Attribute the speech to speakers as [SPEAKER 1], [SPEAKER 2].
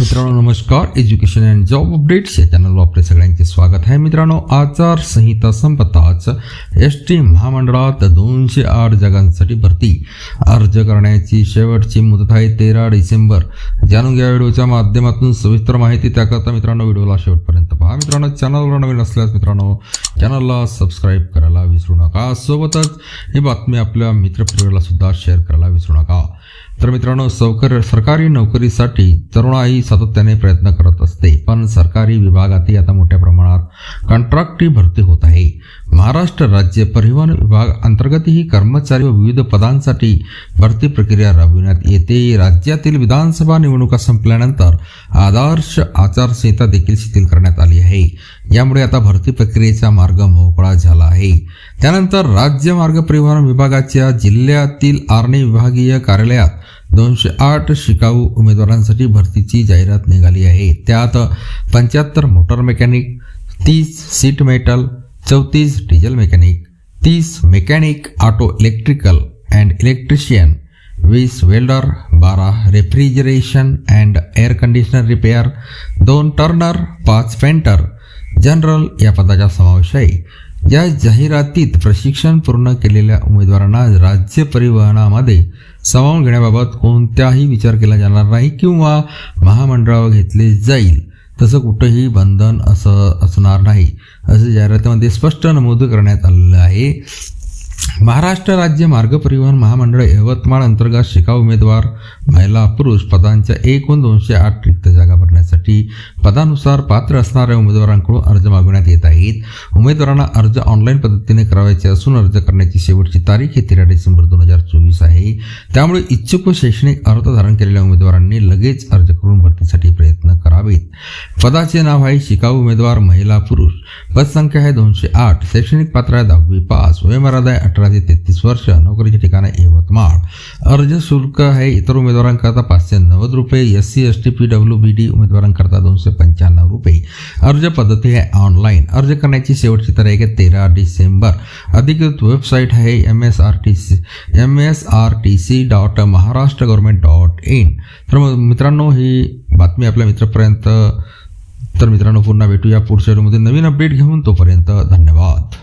[SPEAKER 1] मित्रांनो नमस्कार. Education and job updates या चॅनलवर आपले सगळ्यांचे स्वागत आहे. मित्रांनो आचारसंहिता संपताच एस टी महामंडळात दोनशे आठ जागांसाठी भरती. अर्ज करण्याची शेवटची मुदत आहे तेरा डिसेंबर. जाणून घ्या व्हिडिओच्या माध्यमातून सविस्तर माहिती त्याकरता मित्रांनो व्हिडिओला शेवटपर्यंत पहा. मित्रांनो चॅनलवर नवीन असल्यास मित्रांनो चॅनलला सबस्क्राईब करा. विसरू नका. सोबतच ही बातमी आपल्या मित्रपरिवाराला सुद्धा शेअर करायला विसरू नका. तर मित्रांनो सौकर सरकारी नोकरीसाठी तरुणाई सातत्याने प्रयत्न करत असते पण सरकारी विभागातही आता मोठ्या कंत्राटी भरती होत आहे. महाराष्ट्र राज्य परिवहन विभाग अंतर्गतही कर्मचारी व विविध पदांसाठी भरती प्रक्रिया राबविण्यात येते. राज्यातील विधानसभा निवडणुका संपल्यानंतर आदर्श आचारसंहिता देखील शिथिल करण्यात आली आहे. यामुळे आता भरती प्रक्रियेचा मार्ग मोकळा झाला आहे. त्यानंतर राज्य मार्ग परिवहन विभागाच्या जिल्ह्यातील आर्णी विभागीय कार्यालयात दोनशे आठ शिकाऊ उमेदवारांसाठी भरतीची जाहिरात निघाली आहे. त्यात पंच्याहत्तर मोटर मेकॅनिक तीस सीट मेटल चौतीस डिझेल मेकॅनिक तीस mechanic auto electrical and electrician वीस वेल्डर बारा refrigeration and air conditioner repair दोन टर्नर पाच पेंटर. जनरल या पदाचा समावेश आहे. या जाहिरातीत प्रशिक्षण पूर्ण केलेल्या उमेदवारांना राज्य परिवहनामध्ये सामावून घेण्याबाबत कोणत्याही विचार केला जाणार नाही किंवा महामंडळावर घेतले जाईल. तसं कुठंही बंधन असं असणार नाही. असं जाहिरातीमध्ये स्पष्ट नमूद करण्यात आलेलं आहे. महाराष्ट्र राज्य मार्ग परिवहन महामंडळ यवतमाळ अंतर्गत शिकाऊ उमेदवार महिला पुरुष पदांच्या एकूण दोनशे आठ रिक्त जागा भरण्यासाठी पदानुसार पात्र असणाऱ्या उमेदवारांकडून अर्ज मागवण्यात येत आहेत. उमेदवारांना अर्ज ऑनलाईन पद्धतीने करावयाचे असून अर्ज करण्याची शेवटची तारीख ही तेरा डिसेंबर दोन हजार चोवीस आहे. त्यामुळे इच्छुक व शैक्षणिक अर्थ धारण केलेल्या उमेदवारांनी लगेच अर्ज करून भरतीसाठी प्रयत्न करावेत. पदाचे नाव आहे शिकाऊ उमेदवार महिला पुरुष. पदसंख्या आहे दोनशे आठ. शैक्षणिक पात्र आहे दहावी पास. वयमर्यादा आहे अठरा ते तेहतीस वर्ष नोकरीचे ठिकाण आहे यवतमाळ. अर्ज शुल्क आहे इतर उमेदवारांकरता पाचशे नव्वद रुपये S C S T P W B D उमेदवारांकरता दोनशे पंच्याण्णव रुपये. अर्ज पद्धती आहे ऑनलाईन. अर्ज करण्याची शेवटची तारीख आहे तेरा डिसेंबर. अधिकृत वेबसाईट आहे M S R T C M S R T C dot Maharashtra government dot in. तर मित्रांनो ही बातमी आपल्या मित्रापर्यंत. तर मित्रांनो पुन्हा भेटूया पुढच्या व्हिडिओमध्ये नवीन अपडेट घेऊन तोपर्यंत धन्यवाद.